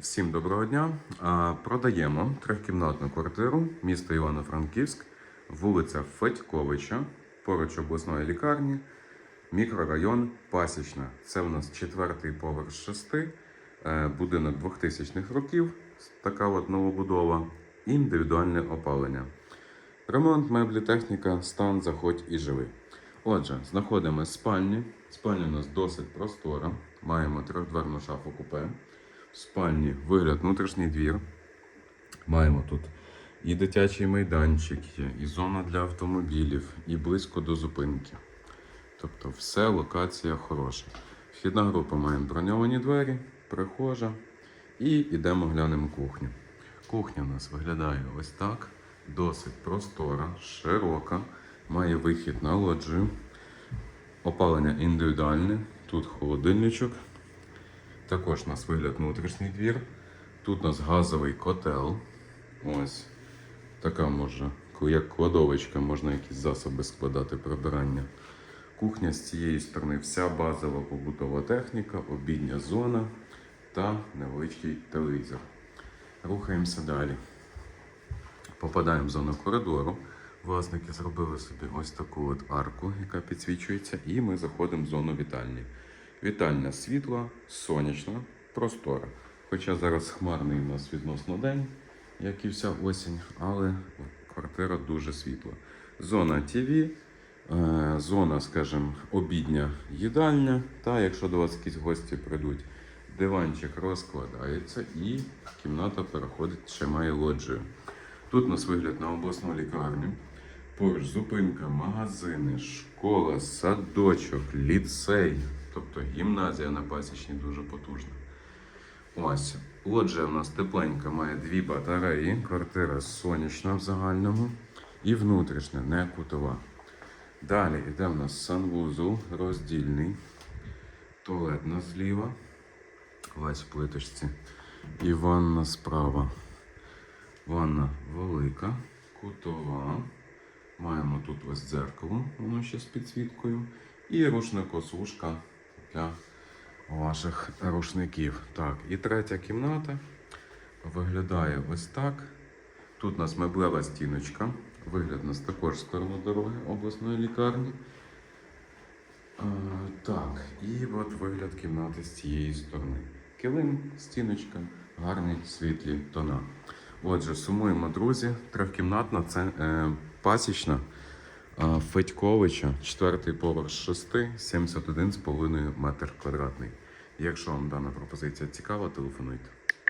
Всім доброго дня. Продаємо трьохкімнатну квартиру, місто Івано-Франківськ, вулиця Федьковича, поруч обласної лікарні, мікрорайон Пасічна. Це у нас четвертий поверх шести, е, будинок 2000-х років, така от новобудова, індивідуальне опалення. Ремонт, меблі, техніка, стан, заходь і живи. Отже, знаходимо спальні. Спальня у нас досить простора. Маємо трьохдверну шафу купе. Спальні вигляд внутрішній двір. Маємо тут і дитячий майданчик є, і зона для автомобілів, і близько до зупинки. Тобто все, локація хороша. Вхідна група маємо броньовані двері, прихожа. І йдемо глянемо кухню. Кухня у нас виглядає ось так. Досить простора, широка, має вихід на лоджію. Опалення індивідуальне. Тут холодильничок. Також у нас вигляд внутрішній двір. Тут у нас газовий котел. Ось. Така може, як кладовочка, можна якісь засоби складати прибирання. Кухня з цієї сторони вся базова побутова техніка, обідня зона та невеличкий телевізор. Рухаємося далі. Попадаємо в зону коридору. Власники зробили собі ось таку от арку, яка підсвічується, і ми заходимо в зону вітальні. Вітальня світла, сонячна, простора. Хоча зараз хмарний у нас відносно день, як і вся осінь, але квартира дуже світла. Зона ТВ, е, зона, скажімо, обідня їдальня. Та якщо до вас якісь гості прийдуть, диванчик розкладається і кімната переходить, ще має лоджію. Тут у нас вигляд на обласну лікарню. Поруч зупинка, магазини, школа, садочок, ліцей, тобто гімназія на пасічні дуже потужна. Ось. Лоджія у нас тепленька, має дві батареї, квартира сонячна в загальному і внутрішня, не кутова. Далі йде у нас санвузол роздільний, туалетна зліва, весь в плиточці. І ванна справа. Ванна велика, кутова. Маємо тут ось дзеркало, воно ще з підсвіткою. І рушникосушка для ваших рушників. Так, і третя кімната виглядає ось так. Тут у нас меблева стіночка. Вигляд у нас також з сторони дороги обласної лікарні. А, так, і от вигляд кімнати з цієї сторони. Килим, стіночка, гарні світлі тона. Отже, сумуємо, друзі, трьохкімнатна, це е, пасічна е, Федьковича, четвертий поверх з 6, 71,5 метр квадратний. Якщо вам дана пропозиція цікава, телефонуйте.